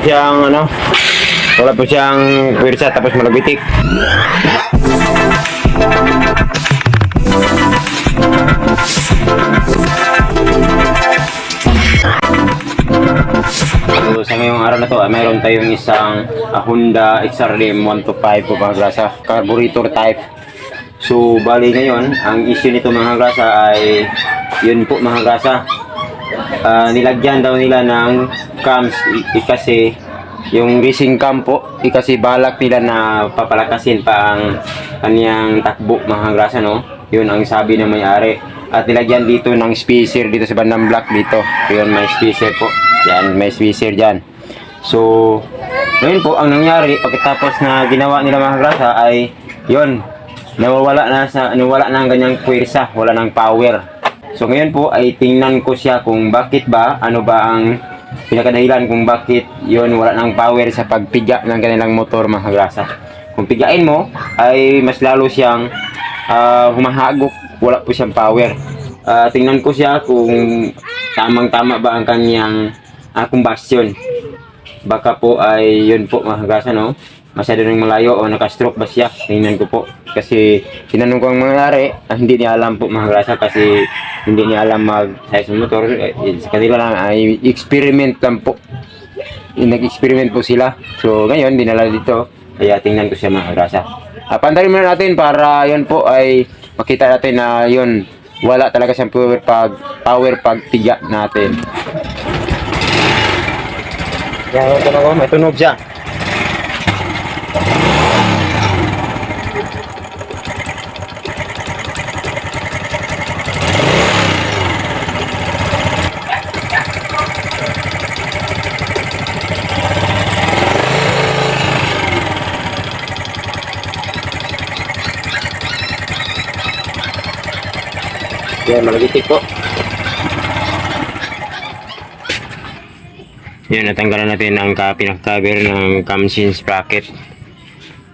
po siyang ano, wala po siyang pwersa tapos malabitik. So, sa ngayong araw na to, ay mayroon tayong isang ah, Honda XRM 125 po mga grasa, carburetor type. So, bali ngayon, ang issue nito mga grasa ay yun po mga grasa. Ah, nilagyan daw nila ng i- kasi yung racing cam po, kasi balak nila na papalakasin pa ang kaniyang takbo mga grasa no. Yun ang sabi ng may-ari. At nilagyan dito ng spacer dito sa bandang block dito. Yun may spacer po. Yan, may spacer dyan. So, ngayon po, ang nangyari, pagkatapos na ginawa nila mga grasa ay, yun, nawawala na sa, nawala na ang ganyang puwersa, wala ng power. So, ngayon po ay tingnan ko siya kung bakit ba, ano ba ang pinakadahilan kung bakit yun wala ng power sa pagpiga ng kanilang motor mga grasa. Kung pigain mo, ay mas lalo siyang ah, humahagok, wala po siyang power. Ah, tingnan ko siya kung tamang-tama ba ang kanyang ah, combustion. Baka po ay yun po mga gasa no. Masyado nang malayo o nakastroke ba siya? Tingnan ko po. Kasi tinanong ko ang mangyari, ah, hindi niya alam po mga grasa kasi hindi niya alam mag-size ng motor. Eh, sa kanila lang ay experiment lang po. Eh, Nag-experiment po sila. So ngayon, dinala dito. Kaya tingnan ko siya mga grasa. Uh, pantarin muna natin para yun po ay makita natin na yun wala talaga siyang power pag power pag tiga natin. Yan, ito na ko, may tunog siya. Yan, malagitik po. Yan, natanggalan natin ang ka, pinaka-cover ng camshin sprocket.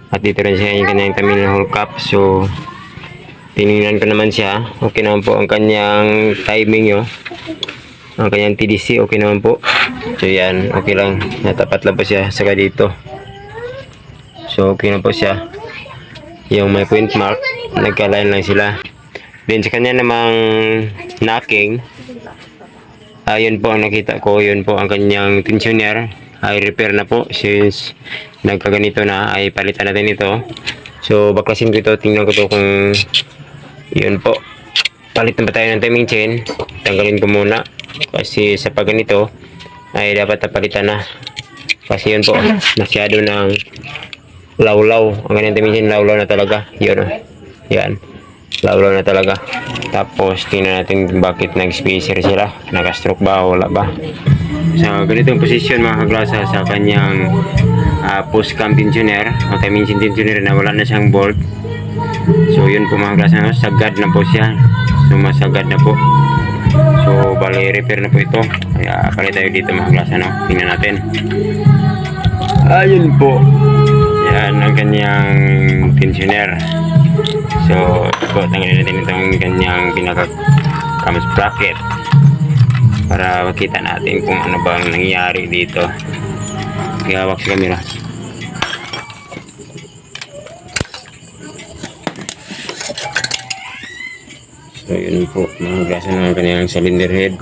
At dito rin siya yung kanyang terminal hole cap. So, tinignan ko naman siya. Okay naman po ang kanyang timing yun. Ang kanyang TDC, okay naman po. So, yan, okay lang. Natapat lang po siya. Saka dito. So, okay na po siya. Yung may point mark, nagka-line lang sila. Then sa kanya namang knocking, ayun po ang nakita ko, yun po ang kanyang tensioner ay repair na po since nagkaganito na ay palitan natin ito. So baklasin ko ito, tingnan ko to kung yun po. Palitan pa tayo ng timing chain, tanggalin ko muna kasi sa pag ganito ay dapat napalitan na. Kasi yun po, masyado ng lawlaw. Ang kanyang timing chain, lawlaw na talaga. Yun o. Yan lawlaw na talaga. Tapos, tingnan natin bakit nag-spacer sila. Naka-stroke ba o wala ba. Sa ganitong posisyon mga kaglasa sa kanyang ah, post-cam tensioner o dimension tensioner na wala na siyang bolt. So, yun po mga kaglasa. no? Sagad na po siya. Sumasagad na po. So, bali, repair na po ito. Kaya, palit tayo dito mga kaglasa. No? Tingnan natin. Ayun po. Yan ang kanyang tensioner. So, po, tanggalin natin itong kanyang pinaka cam sprocket para makita natin kung ano bang nangyari dito. Hawak sa camera. So, yun po, mga grasa ng kanyang cylinder head.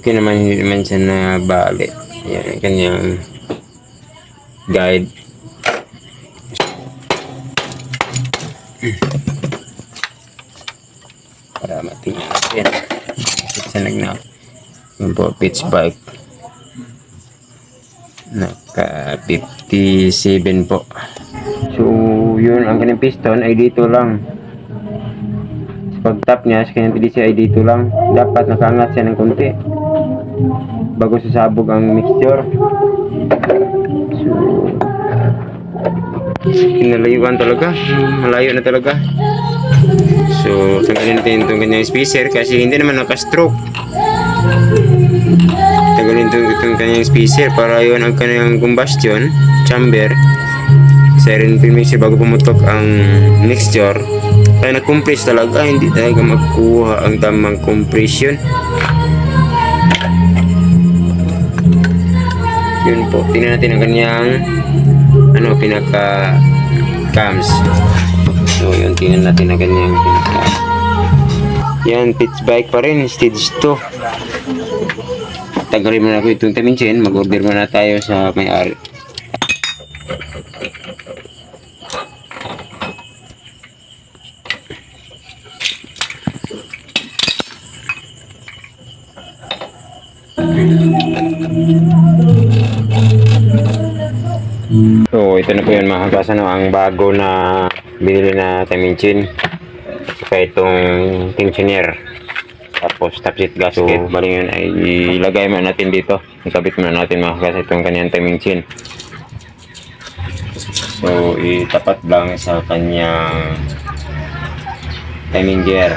Okay naman, hindi naman siya na bali. Yan, ang kanyang guide. Para matingnan natin. Sa nagnap yung po pitch bike. Naka 57 po. So yun ang kanyang piston ay dito lang. Pag tap niya sa kanyang PDC ay dito lang. Dapat nakaangat siya ng konti. Bago sasabog ang mixture kinalayuan talaga malayo na talaga So, tanggalin natin itong kanyang spacer kasi hindi naman naka-stroke. Tanggalin itong, itong kanyang spacer para yun ang kanyang combustion chamber. Kasi rin mixture bago pumutok ang mixture. Kaya na-compress talaga, hindi talaga makuha ang tamang compression. Yun po. Tingnan natin ang kanyang ano, pinaka cams. So, yun. Tingnan natin ang kanyang pinaka yan, pitch bike pa rin, stage 2. Tagalin mo na ako itong taminsin, mag-order muna tayo sa may-ari. So, ito na po yun mga kagasa, no? ang bago na binili na taminsin. Saka itong tensioner. Tapos top seat gasket. So, bali yun ay ilagay mo natin dito. Ikabit mo natin mga kagasa itong kanyang timing chain. So, itapat lang sa kanyang timing gear.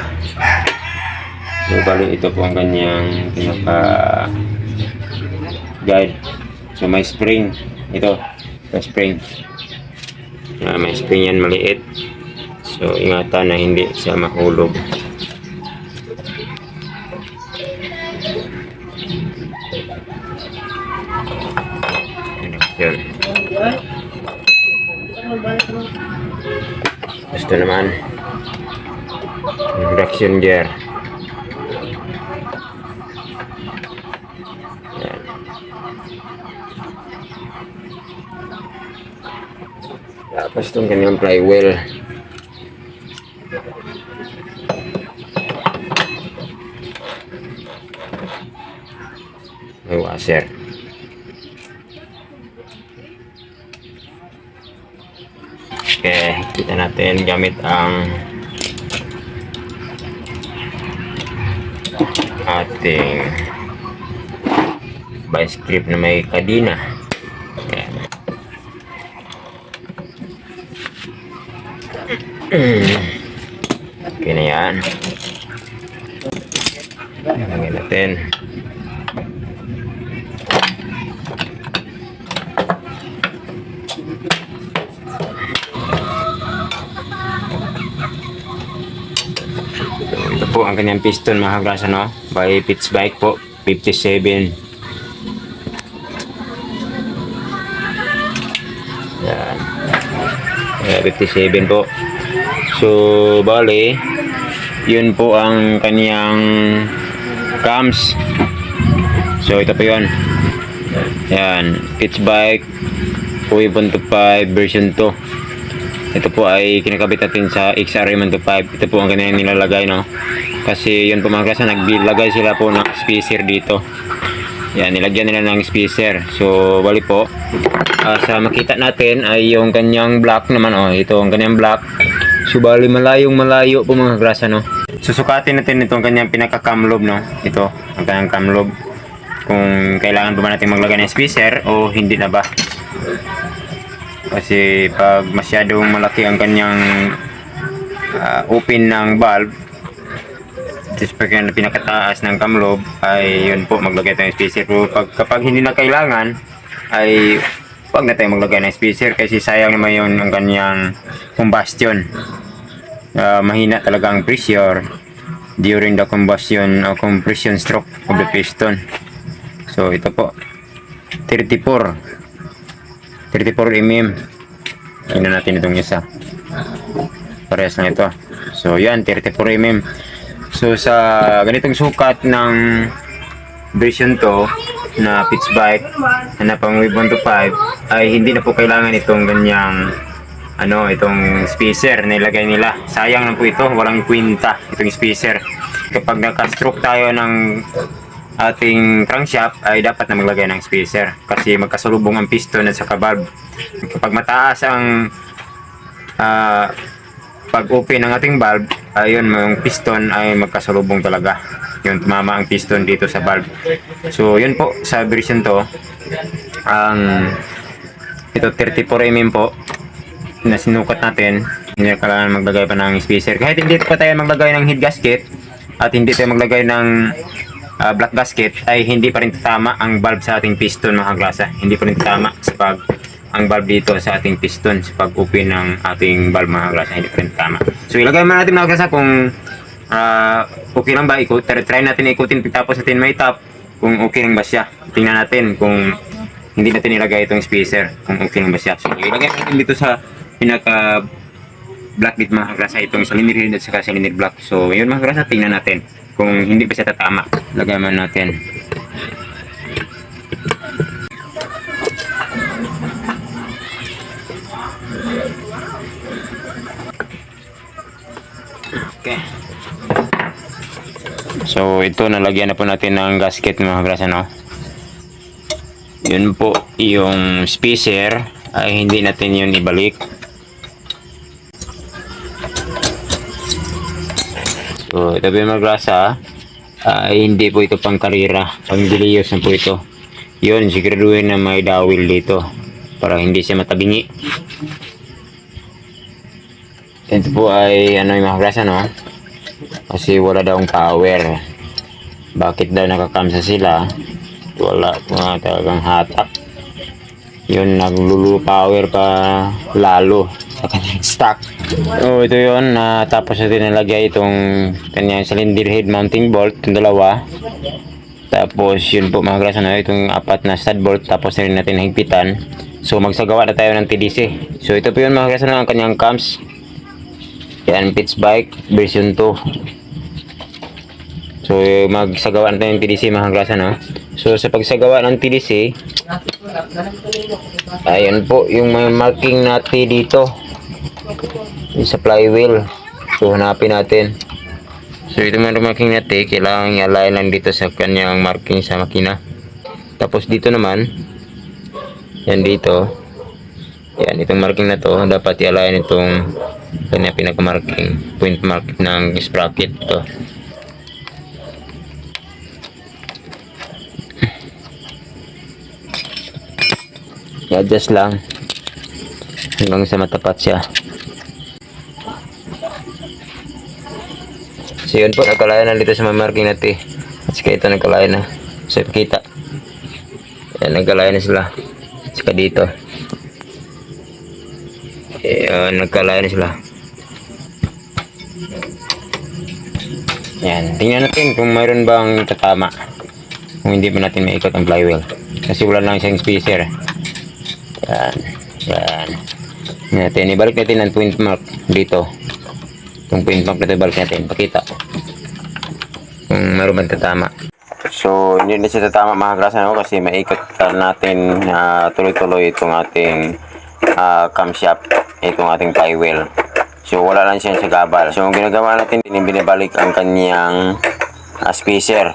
So, bali ito po ang kanyang pinaka guide. So, may spring. Ito, may spring. Ah, may spring yan maliit. So, ingatan na hindi siya mahulog. Yun. Gusto naman. Induction gear. Yan. Tapos itong kanyang flywheel. May washer. Okay, kita natin gamit ang ating vice grip na may kadina. Okay na yan. Lagyan natin. Ito po ang kanyang piston mga kagrasa no. By Pitts Bike po. 57. 57 po. So, bali, yun po ang kanyang cams. So, ito po yun. Yan. Pitch bike. Uwi 125 version 2. Ito po ay kinakabit natin sa XRM 125. Ito po ang kanyang nilalagay, no? Kasi yun po mga klasa, naglagay sila po ng spacer dito. Yan, nilagyan nila ng spacer. So, bali po. ah, sa makita natin ay yung kanyang block naman, oh. Ito ang kanyang block. So, bali malayong malayo po mga grasa, no? Susukatin natin itong kanyang pinaka-camlob, no? Ito, ang kanyang camlob. Kung kailangan pa ba natin maglagay ng spacer o hindi na ba. Kasi pag masyadong malaki ang kanyang ah, open ng valve, pag yung pinakataas ng camlob, ay yun po, maglagay tayo ng spacer. Pero pag, kapag hindi na kailangan, ay wag na tayo maglagay ng spacer kasi sayang naman yun ang kanyang combustion. Ah, mahina talaga ang pressure during the combustion or compression stroke of the piston. So ito po, 34. 34 mm. Tingnan natin itong isa. Parehas na ito. So yan, 34 mm. So sa ganitong sukat ng version to na pitch bike na pang wave 125 ay hindi na po kailangan itong ganyang ano itong spacer na ilagay nila. Sayang na po ito walang kwinta itong spacer. Kapag naka-stroke tayo ng ating crankshaft ay dapat na maglagay ng spacer kasi magkasalubong ang piston at saka valve. Kapag mataas ang ah, pag open ng ating valve ayun yung piston ay magkasalubong talaga. Yun tumama ang piston dito sa valve. So yun po sa version to ang ito 34 mm po na sinukat natin hindi na kailangan maglagay pa ng spacer. Kahit hindi pa tayo maglagay ng head gasket at hindi tayo maglagay ng ah, black gasket ay hindi pa rin tama ang valve sa ating piston mga klasa hindi pa rin tama sa pag ang valve dito sa ating piston sa pag-open ng ating valve mga klasa hindi pa tama so ilagay mo natin mga klasa kung ah, okay lang ba ikot try natin ikutin tapos natin may tap kung okay lang ba siya tingnan natin kung hindi natin nilagay itong spacer kung okay lang ba siya. So, ilagay natin dito sa pinaka black bit mga kagrasa itong cylinder head at saka cylinder block. So, yun mga kagrasa, tingnan natin kung hindi ba siya tatama. Lagay man natin. So, ito nalagyan na po natin ng gasket mga kagrasa, no? Yun po, yung spacer ay hindi natin yun ibalik. So, ito po yung mga grasa, ay hindi po ito pang karira, pang diliyos na po ito. Yun, siguraduhin na may dawil dito para hindi siya matabingi. Ito po ay ano yung mga grasa, no? Kasi wala daw power. Bakit daw nakakamsa sila? Wala mga talagang hatak. Yun, naglulu power pa lalo sa kanyang stock. Oh, ito yun. na tapos natin nilagay itong kanyang cylinder head mounting bolt, yung dalawa. Tapos yun po mga grasa na itong apat na stud bolt tapos rin natin higpitan. So magsagawa na tayo ng TDC. So ito po yun mga grasa na ang kanyang cams. Yan, Pitch Bike version 2. So, magsagawa na tayo ng TDC mga grasa, no? So, sa pagsagawa ng TDC, ayan po, yung may marking natin dito. Yung sa flywheel. So, hanapin natin. So, ito mga marking natin, kailangan i-align lang dito sa kanyang marking sa makina. Tapos, dito naman, yan dito, yan, itong marking na to, dapat i-align itong kanya pinaka-marking, point mark ng sprocket to. I-adjust lang hanggang sa matapat siya. So yun po, nagkalaya na dito sa mga marking natin. At saka ito nagkalaya na. So ipakita. Yan, nagkalaya na sila. Saka dito. Ayan, nagkalaya na sila. Yan, tingnan natin kung mayroon bang tatama. Kung hindi pa natin maikot ang flywheel. Kasi wala lang siyang spacer. Yan, yan. Natin, ibalik natin ang point mark dito. Itong point mark na ibalik natin. Pakita. Kung mayroon bang tatama. So, hindi na siya tatama mga grasa no? kasi maikot natin na tuloy-tuloy itong ating ah, camshaft, itong ating flywheel. So, wala lang siya sa gabal. So, ang ginagawa natin, binibalik ang kanyang ah, spacer.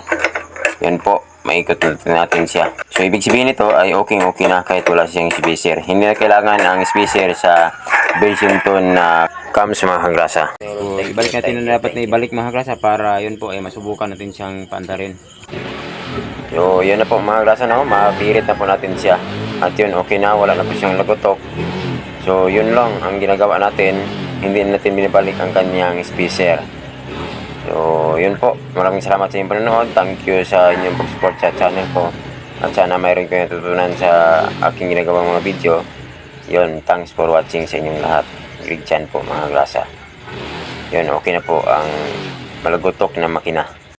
Yan po, maikot natin, siya. So, ibig sabihin nito ay okay-okay na kahit wala siyang spacer. Hindi na kailangan ang spacer sa version 2 na comes mga kagrasa. So, ibalik natin na dapat na ibalik mga kagrasa para yun po ay masubukan natin siyang pantarin. So, yun na po mga grasa no, mabirit na po natin siya. At yun, okay na, wala na po siyang lagotok. So, yun lang ang ginagawa natin. Hindi natin binibalik ang kanyang spacer. So, yun po. Maraming salamat sa inyong panonood. Thank you sa inyong pag-support sa channel ko. At sana mayroon kayo natutunan sa aking ginagawang mga video. Yun, thanks for watching sa inyong lahat. Greg Chan po mga grasa. Yun, okay na po ang malagotok na makina.